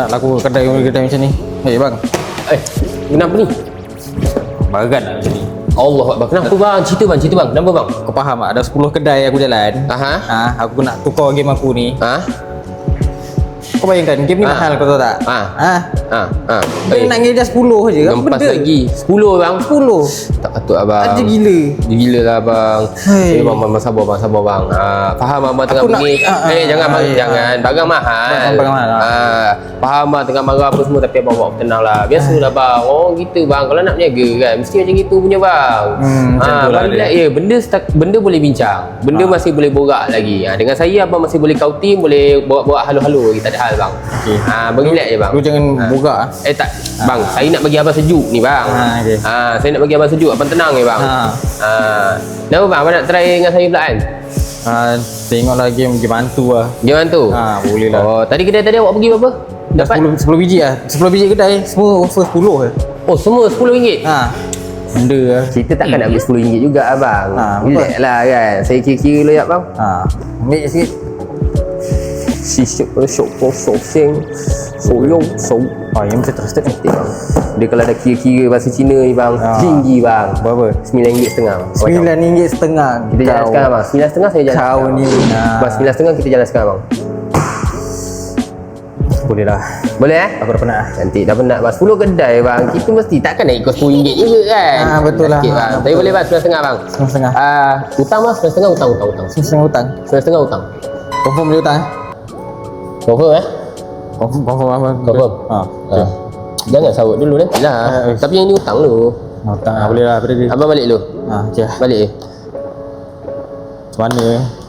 Nak laku kedai kedai macam ni. Hei bang. Eh, kenapa ni? Bagan lah macam ni. Allah Akbar. Kenapa bang? Cerita bang, cerita bang. Kenapa bang? Kau faham tak? Ada 10 kedai aku jalan. Aha. Ha, aku nak tukar game aku ni. Ha? Kau bayangkan game ni Ah. mahal kau tahu tak? Ah. Ha. Ha? Ha? Dia nak ngejar 10 je. Gempas benda? lagi. 10 bang. 10. Tak patut abang. Aja gila. Gila lah bang. Hai. Eh bang, bang, sabar bang, sabar bang. Ha, faham abang tengah Aku nak- bunyi. ah, ah, eh jangan ah, bang, ya. jangan. Bagang mahal. Bagang- bagang mahal, ah. Ha, faham bang tengah marah apa semua tapi abang bawa tenang lah. Biasalah bang. Oh gitu bang. Kalau nak berniaga kan mesti macam gitu punya bang. Hmm, macam ha, tu lah bang, dia. je. Benda benda boleh bincang. Benda Ah. masih boleh borak lagi. Ha, dengan saya abang masih boleh kau team, boleh borak-borak halu-halu lagi. Tak ada hal bang. Okey. Ha, relax je bang. Lu jangan buka ah. Eh tak, bang, saya nak bagi abang sejuk ni bang. Ah, okey. Ah, saya nak bagi abang sejuk, abang tenang ni bang. Ah. Ah. Kenapa bang, abang nak try dengan saya pula kan? Ha, tengoklah game game hantu lah. Gimana tu? Ha, boleh lah. Oh, tadi kedai tadi awak pergi berapa? Dah Dapat? 10 10 biji lah. 10 biji kedai semua offer 10 je. Oh, semua RM10. Ha. Benda lah. Kita takkan nak beli RM10 juga abang. Ah, Relax lah kan. Saya kira-kira loyak bang. Ha. Ambil sikit. Si syuk syuk kong syuk sing. Soyong so. Oh, yang mesti trusted ni. Dia, kalau ada kira-kira bahasa Cina ni bang, Ah. tinggi bang. Berapa? RM9.5 bang. Sembilan ringgit setengah. Kita jalan sekarang bang. RM9.5 saya jalan Kau sekarang. ni, nah. Bang, RM9.5 kita jalan sekarang bang. Boleh lah. Boleh eh? Aku dah penat. Cantik dah penat bang 10 kedai bang Kita mesti takkan nak ikut RM10 juga kan Ah, betul lah. Bang. Ah, Tapi boleh bang 9.5 bang Setengah-setengah. Ah, Hutang bang 9.5 hutang hutang hutang Setengah hutang. 9.5 hutang Confirm boleh hutang? eh? Confirm eh? Confirm, confirm apa? Confirm? Ha. Ah. Jangan sawut dulu nanti lah Ah, eh. Tapi yang ni hutang dulu Hutang ah, boleh lah. Abang balik dulu Ha, je. Balik je Macam mana?